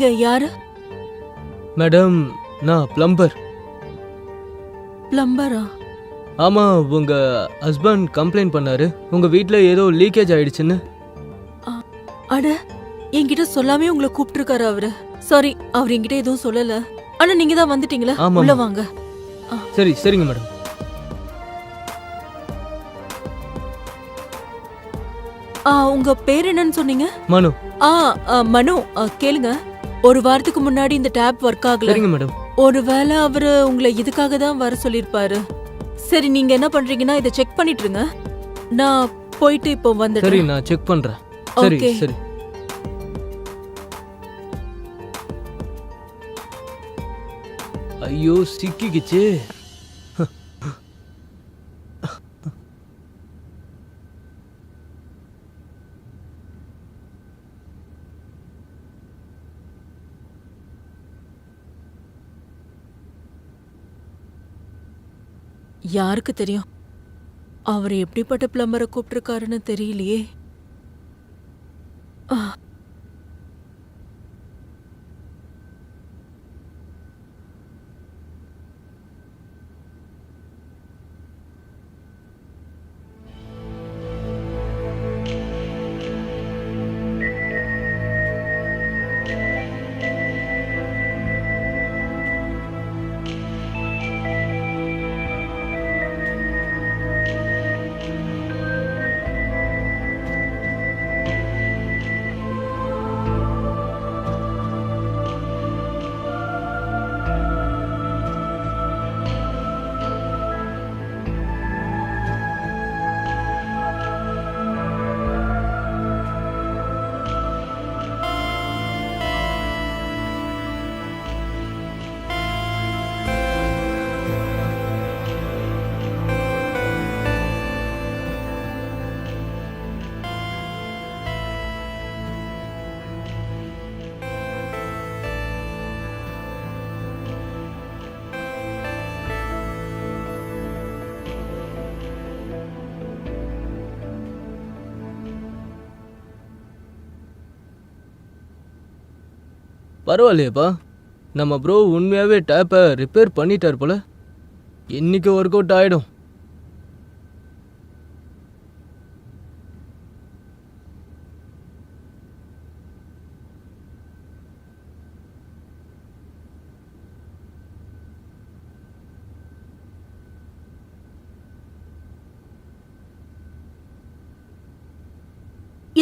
நீங்க யாரு? மேடம் நான் பிளம்பர் பிளம்பரா ஆமா உங்க ஹஸ்பண்ட் கம்ப்ளைண்ட் பண்ணாரு. உங்க வீட்ல ஏதோ லீக்கேஜ் ஆயிடுச்சுன்னு. அட என்கிட்ட சொல்லாமே உங்களை கூப்பிட்டுருக்காரு அவரு. சாரி அவர் என்கிட்ட எதுவும் சொல்லல. ஆனா நீங்க தான் வந்துட்டீங்களா? ஆமாம். உள்ள வாங்க. சரி சரிங்க மேடம். ஆ உங்க பேர் என்னன்னு சொன்னீங்க? மனு. ஆ ஆ, மனு ஆ, கேளுங்க. ஒரு வாரத்துக்கு முன்னாடி இந்த டேப் ஒர்க் ஆகல. சரிங்க மேடம். ஒருவேளை அவரு உங்களை இதுக்காக தான் வர சொல்லிருப்பாரு சரி நீங்க என்ன பண்றீங்கன்னா இதை செக் பண்ணிட்டு இருங்க நான் போயிட்டு இப்போ சரி வந்துடுறேன் நான் செக் பண்றேன். சரி Okay. சரி. ஐயோ சிக்கிக்கிச்சு. யாருக்கு தெரியும்? அவர் எப்படிப்பட்ட பிளம்பரை கூப்பிட்டுருக்காருன்னு தெரியலையே. பரவாயில்லையேப்பா. நம்ம ப்ரோ உண்மையாவே டேப்பை ரிப்பேர் பண்ணிட்டார் போல. இன்னைக்கு ஒர்க் அவுட் ஆயிடும்.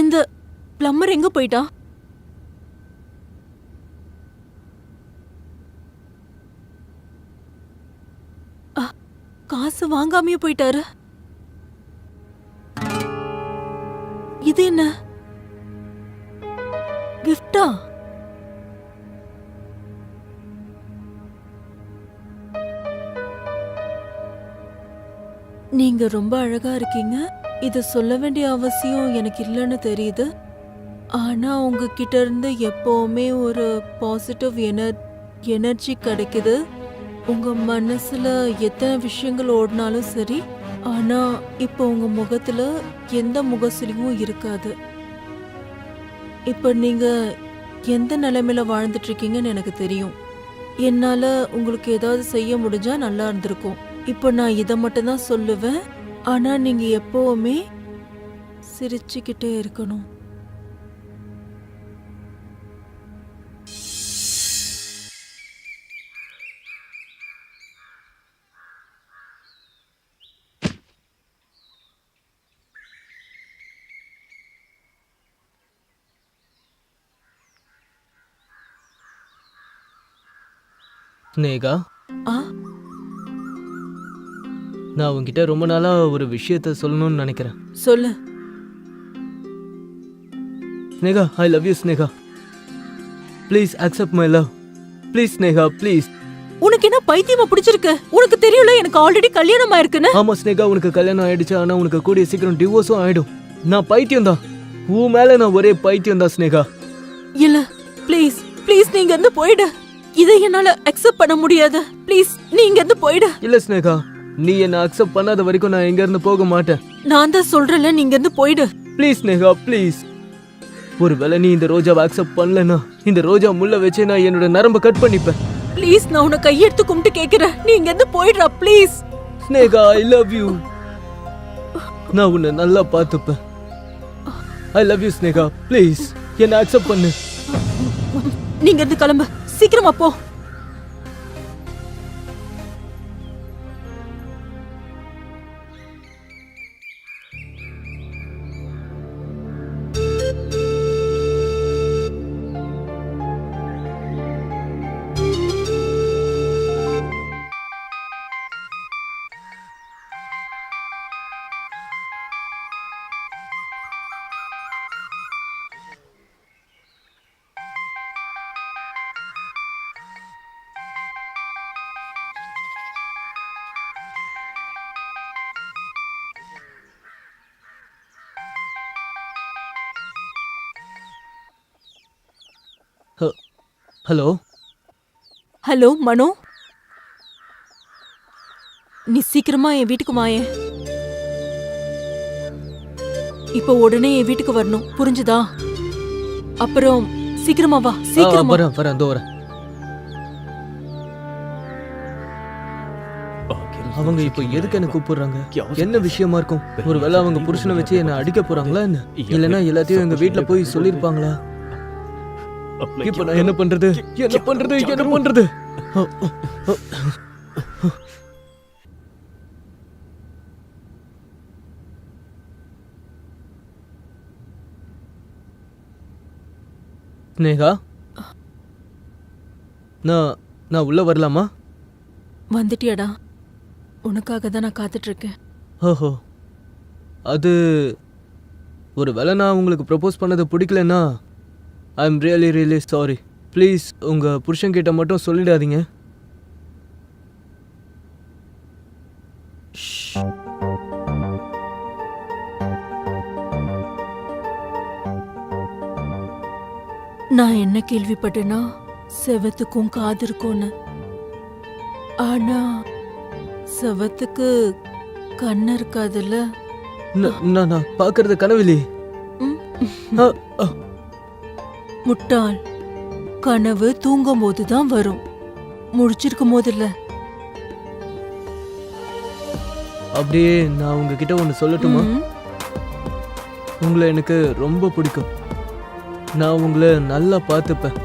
இந்த பிளம்பர் எங்க போயிட்டா ஆ, காசு வாங்காமயே போயிட்டாரு. இது என்ன? கிஃப்டா? நீங்க ரொம்ப அழகா இருக்கீங்க. இத சொல்ல வேண்டிய அவசியம் எனக்கு இல்லைன்னு தெரியுது. ஆனா உங்ககிட்ட இருந்து எப்பவுமே ஒரு பாசிட்டிவ் எனர் எனர்ஜி கிடைக்குது. உங்க மனசுல எத்தனை விஷயங்கள் ஓடினாலும் சரி ஆனா இப்போ உங்க முகத்துல எந்த முகசுலியும் இருக்காது. இப்போ நீங்க எந்த நிலைமையில வாழ்ந்துட்டு இருக்கீங்கன்னு எனக்கு தெரியும். என்னால உங்களுக்கு ஏதாவது செய்ய முடிஞ்சா நல்லா இருந்திருக்கும். இப்போ நான் இதை மட்டும் தான் சொல்லுவேன். ஆனா நீங்க எப்பவுமே சிரிச்சுக்கிட்டே இருக்கணும். ஸ்னேகா? ஆ? நான் உன்கிட்ட ரொம்ப நாளா ஒரு விஷயத்த சொல்லணும்னு நினைக்கிறேன். சொல்லு. Sneha I love you Sneha. Please accept my love please Sneha please உனக்கு என்ன பைத்தியமா பிடிச்சிருக்கு? உனக்கு தெரியல எனக்கு ஆல்ரெடி கல்யாணம் ஆயிருக்குன்னு. ஆமா ஸ்னேகா உனக்கு கல்யாணம் ஆயிடுச்சு. ஆனா உனக்கு கூடிய சீக்கிரம் டிவோர்ஸும் ஆயிடும். நான் பைத்தியம் தான் உன் மேல நான் ஒரே பைத்தியம் தான் ஸ்னேகா. இல்ல ப்ளீஸ் ப்ளீஸ் நீங்க இருந்து போயிடு. இதை என்னால அக்செப்ட் பண்ண முடியாது. ப்ளீஸ் நீங்க இருந்து போயிடு. இல்ல ஸ்னேகா நீ என்ன அக்செப்ட் பண்ணாத வரைக்கும் நான் எங்க இருந்து போக மாட்டேன். நான் தான் சொல்றேன்ல நீங்க இருந்து போயிடு. ப்ளீஸ் ஸ்னேகா ப்ளீஸ் ஒருவேளை நீ இந்த ரோஜாவை அக்செப்ட் பண்ணலனா இந்த ரோஜா முள்ள வச்சு நான் என்னோட நரம்ப கட் பண்ணிப்பேன். ப்ளீஸ் நான் உன்னை கையெடுத்து கும்பிட்டு கேக்குறேன். நீ இங்க இருந்து போயிடுறா please Sneha I love you நான் உன்னை நல்லா பார்த்துப்பேன். I love you Sneha please என்னை அக்செப்ட் பண்ணு. நீங்க இருந்து கிளம்பு. சீக்கிரமா போ. ஹலோ? ஹலோ மனோ? நீ சீக்கிரமா என் வீட்டுக்கு வாயேன் இப்போ உடனே என் வீட்டுக்கு வரணும். புரிஞ்சுதா? அப்புறம் சீக்கிரமா வா சீக்கிரமா. வரேன் வரேன் இதோ வரேன். அவங்க இப்போ எதுக்கு என்ன கூப்பிடுறாங்க? என்ன விஷயமா இருக்கும்? ஒருவேளை அவங்க புருஷனை வச்சு என்ன அடிக்க போறாங்களா என்ன? இல்லைன்னா எல்லாத்தையும் எங்க வீட்ல போய் சொல்லிருப்பாங்களா இப்போ நான் என்ன பண்றது? என்ன பண்றது? என்ன பண்றது? ஸ்னேகா? நான் நான் உள்ள வரலாமா? வந்துட்டியாடா. உனக்காக தான் நான் காத்துட்டு இருக்கேன் ஓஹோ. அது ஒரு வேளை நான் உங்களுக்கு ப்ரப்போஸ் பண்ணது பிடிக்கலன்னா I am really really sorry please உங்கள் புருஷன்கிட்ட மட்டும் சொல்லிடாதீங்க. நான் என்ன கேள்விப்பட்டேன்னா செவத்துக்கும் காது இருக்கும்னு ஆனா செவத்துக்கு கண்ணு இருக்காதுல்ல? நான் பார்க்கறது கனவிலே ம். அ, அ, முட்டாள். கனவு தூங்கும் போது தான் வரும். முழிச்சிருக்கும் போது இல்ல அப்படியே நான் உங்ககிட்ட ஒன்று சொல்லட்டுமா. உங்களை எனக்கு ரொம்ப பிடிக்கும். நான் உங்களை நல்லா பார்த்துப்பேன்.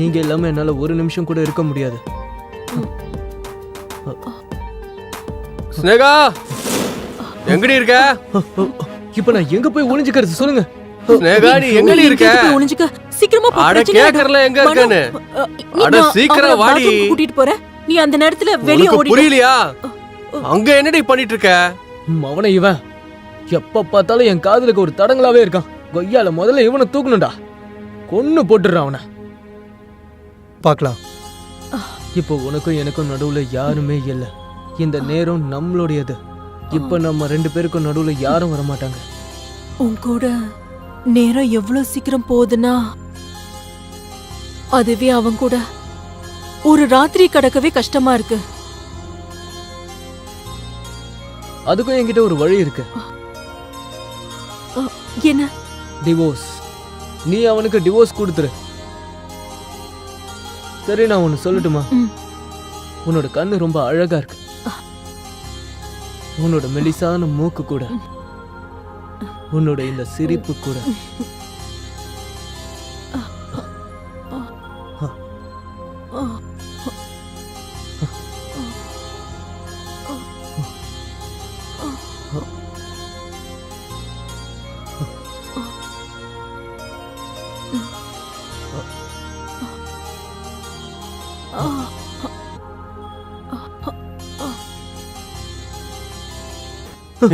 நீங்க இல்லாம என்னால ஒரு நிமிஷம் கூட இருக்க முடியாது. ஸ்னேகா எங்கடி இருக்க? இப்போ நான் எங்க போய் ஒளிஞ்சுக்கிறது? சொல்லுங்க. ஸ்னேகா நீ எங்கடி இருக்க? எதுக்கு போய் ஒளிஞ்சுக்க. சீக்கிரமா போ, அட பிரச்சனை ஆயிடும். கேக்கறல எங்க மனோ, இருக்கேன்னு? அ, நீ அட நான் சீக்கிரம் அவளை வாடி. bathroom கூட்டிட்டு போற நீ அந்த நேரத்துல வெளிய உனக்கு ஓடி புரியலையா அங்க என்னடி பண்ணிட்டு இருக்க அவனை இவன். எப்ப பார்த்தாலும் என் காதலுக்கு ஒரு தடங்களாவே இருக்கான். கொய்யால முதல்ல இவனை தூக்கணும்டா. கொன்னு போட்டுடுறான் அவனை. பார்க்கலாம். இப்போ உனக்கும் எனக்கும் நடுவுல யாருமே இல்ல. இந்த நேரம் நம்மளுடையது. இப்போ நம்ம ரெண்டு பேருக்கும் நடுவுல யாரும் வர மாட்டாங்க உன் கூட நேரம் எவ்வளவு சீக்கிரம் போகுதுன்னா? அதுவே அவன் கூட. ஒரு ராத்திரி கடக்கவே கஷ்டமா இருக்கு. அதுக்கும் என்கிட்ட ஒரு வழி இருக்கு. என்ன? டிவோர்ஸ் நீ அவனுக்கு டிவோர்ஸ் கொடுத்துரு. சரி நான் ஒன்னு சொல்லட்டுமா. உன்னோட கண்ணு ரொம்ப அழகா இருக்கு. உன்னோட மெலிசான மூக்கு கூட. உன்னோட இந்த சிரிப்பு கூட.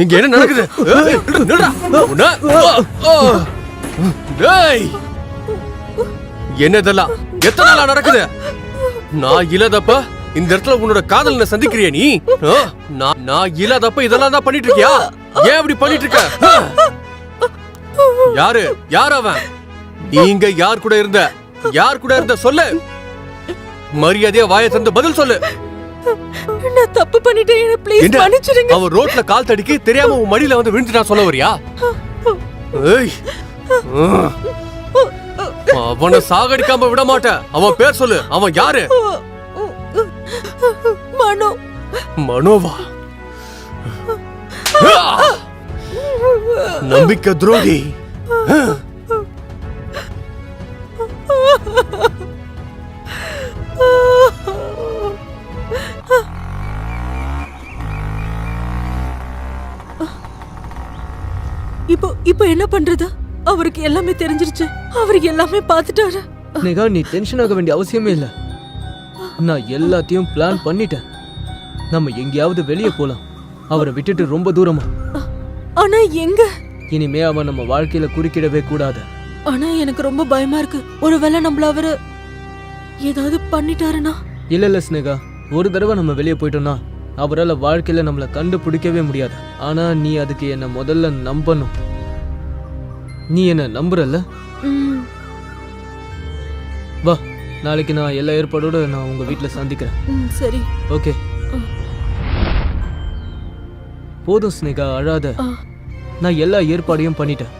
இங்க என்ன நடக்குது? என்னதெல்லாம் என்ன இதெல்லாம்? எத்தனை நாளா நடக்குது? நான் இல்லாதப்ப இந்த இடத்துல உன்னோட காதலனை சந்திக்கிறிய நீ? நான் நான் இல்லாதப்ப இதெல்லாம் தான் பண்ணிட்டு இருக்கியா ஏன் அப்படி பண்ணிட்டு இருக்க யாரு? யார் அவன்? நீங்க யார் கூட இருந்த? யார் கூட இருந்த? சொல்லு. மரியாதையா வாயை தந்து பதில் சொல்லு. நான் தப்பு பண்ணிட்டேன். என்ன ப்ளீஸ் என்ன? மன்னிச்சிடுங்க. அவன் ரோட்ல கால் தடிக்கி தெரியாம உன் மடியில வந்து விழுந்துட்டான் சொல்ல வரியா? ஏய். அவனை சாகடிக்காம விட மாட்டேன். அவன் பேர் சொல்லு. அவன் யாரு? மனோ. மனோவா? நம்பிக்கை துரோகி. இப்போ இப்போ என்ன பண்றது? அவருக்கு எல்லாமே தெரிஞ்சிருச்சு. அவருக்கு எல்லாமே பார்த்துட்டாரு. ஸ்னேகா நீ டென்ஷன் ஆக வேண்டிய அவசியமே இல்லை. நான் எல்லாத்தையும் பிளான் பண்ணிட்டேன். நம்ம எங்கேயாவது வெளியே போலாம். அவரை விட்டுட்டு ரொம்ப தூரமா. ஆனா எங்க? இனிமே அவன் நம்ம வாழ்க்கையில குறுக்கிடவே கூடாது. ஆனா எனக்கு ரொம்ப பயமா இருக்கு. ஒருவேளை நம்மள அவரு ஏதாவது பண்ணிட்டாருன்னா? இல்ல இல்ல ஸ்னேகா ஒரு தடவை நம்ம வெளியே போயிட்டோம்னா அவரால் வாழ்க்கையில நம்மளை கண்டுபிடிக்கவே முடியாது. ஆனா நீ அதுக்கு என்ன முதல்ல நம்பணும். நீ என்ன நம்புறல்ல? வா நாளைக்கு நான் எல்லா ஏற்பாடோட நான் உங்க வீட்டில் சந்திக்கிறேன். சரி. ஓகே. போதும் ஸ்னேகா அழாத. நான் எல்லா ஏற்பாடையும் பண்ணிட்டேன்.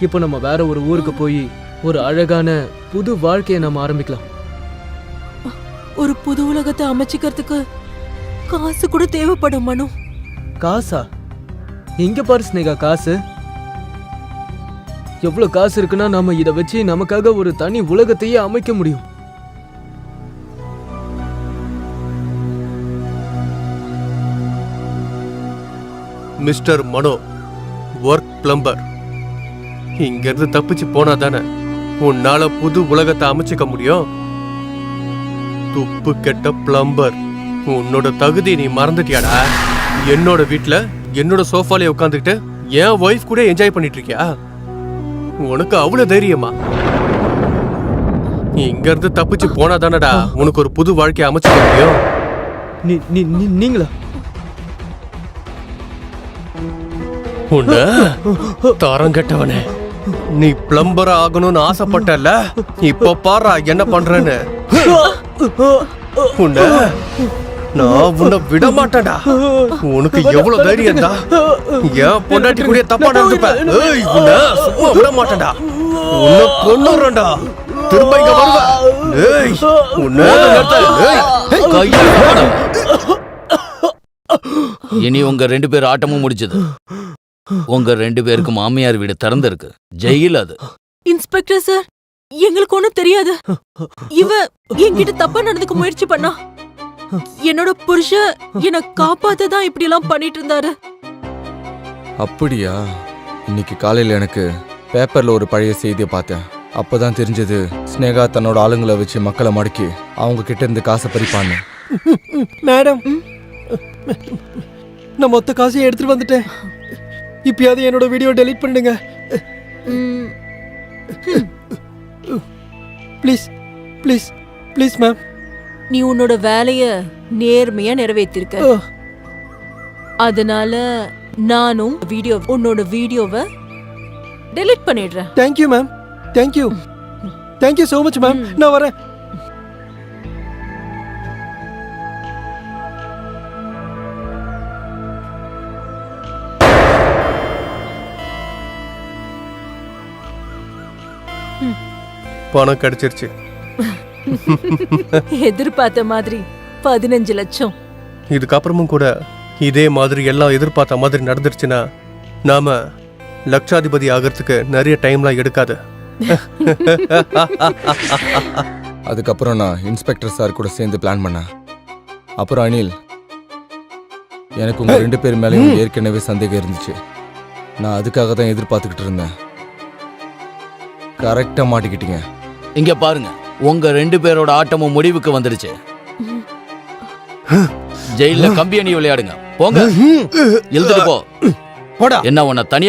இப்போ நம்ம வேற ஒரு ஊருக்கு போய் ஒரு அழகான புது வாழ்க்கையை நம்ம ஆரம்பிக்கலாம். ஒரு புது உலகத்தை அமைச்சிக்கிறதுக்கு காசு கூட தேவைப்படும் மனு. காசா? எங்க பாரு ஸ்னேகா காசு. எவ்வளவு காசு இருக்குன்னா நாம இதை வச்சு நமக்காக ஒரு தனி உலகத்தையே அமைக்க முடியும். மிஸ்டர் மனோ ஒர்க் பிளம்பர் இங்க இருந்து தப்பிச்சு போனா தானே உன்னால புது உலகத்தை அமைச்சுக்க முடியும்? துப்பு கெட்ட பிளம்பர் உன்னோட தகுதி நீ மறந்துட்டியாடா? என்னோட வீட்ல என்னோட சோஃபாலே உட்காந்துக்கிட்டு என் ஒய்ஃப் கூட என்ஜாய் பண்ணிட்டு இருக்கியா உனக்கு அவ்வளவு தைரியமா? இங்க இருந்து தப்பிச்சு போனா தானடா உனக்கு ஒரு புது வாழ்க்கையை அமைச்சுக்க முடியும்? நீ நீ நீ- நீங்களா? உன்ன தரம் கெட்டவனே நீ பிளம்பர் ஆகணும்னு ஆசைப்பட்டல இப்ப பாரு என்ன பண்றேன்னு? உன்ன நான் உன்னை விட மாட்டேன்டா உனக்கு எவ்வளவு தைரியம் தான் ஏன் பொண்டாட்டி கூட தப்பா நடந்துப்ப. ஏய் உன்னை சும்மா விட மாட்டேன்டா உன்னை கொன்னுறேன்டா. திரும்ப இங்க வருவ. ஏய் உன்னை ஏய் கையை இனி உங்க ரெண்டு பேர் ஆட்டமும் முடிச்சது உங்க ரெண்டு பேருக்கு மாமியார் வீடு திறந்திருக்கு. ஜெயில் அது. இன்ஸ்பெக்டர் சார் எங்களுக்கு ஒண்ணும் தெரியாது. இவ என்கிட்ட தப்பா நடந்துக்க முயற்சி பண்ணா. என்னோட புருஷன் என்ன காப்பாத்த தான் இப்படி எல்லாம் பண்ணிட்டு இருந்தாரு அப்படியா? இன்னைக்கு காலையில் எனக்கு பேப்பர்ல ஒரு பழைய செய்தியை பார்த்தேன். அப்பதான் தெரிஞ்சது ஸ்னேகா தன்னோட ஆளுங்களை வச்சு மக்களை மடக்கி அவங்க கிட்ட இருந்து காசை பறிப்பான்னு. மேடம் நான் மொத்த காசையும் எடுத்துட்டு வந்துட்டேன். இப்பயாவது என்னோட வீடியோ டெலீட் பண்ணுங்க ப்ளீஸ் ப்ளீஸ் ப்ளீஸ் மேம் நீ உன்னோட வேலைய நேர்மையா நிறைவேற்றிருக்க அதனால நானும் வீடியோ உன்னோட வீடியோவை டெலீட் பண்ணிடுறேன். Thank you ma'am thank you thank you so much ma'am நான் வரேன். பணம் கிடைச்சிருச்சு. எதிர்பார்த்த மாதிரி பதினஞ்சு லட்சம். இதுக்கப்புறமும் கூட இதே மாதிரி எல்லாம் எதிர்பார்த்த மாதிரி நடந்துருச்சுன்னா நாம லட்சாதிபதி ஆகிறதுக்கு நிறைய டைம்லாம் எடுக்காது. அதுக்கப்புறம் நான் இன்ஸ்பெக்டர் சார் கூட சேர்ந்து பிளான் பண்ணேன். அப்புறம் அனில் எனக்கு உங்க ரெண்டு பேர் மேலேயும் ஏற்கனவே சந்தேகம் இருந்துச்சு. நான் அதுக்காக தான் எதிர்பார்த்துக்கிட்டு இருந்தேன். கரெக்டாக மாட்டிக்கிட்டீங்க. இங்க பாருங்க. உங்க ரெண்டு பேரோட ஆட்டமும் முடிவுக்கு வந்துடுச்சு. ஜெயில கம்பி அணி விளையாடுங்க. போங்க. போ. என்ன உன்னை தனியா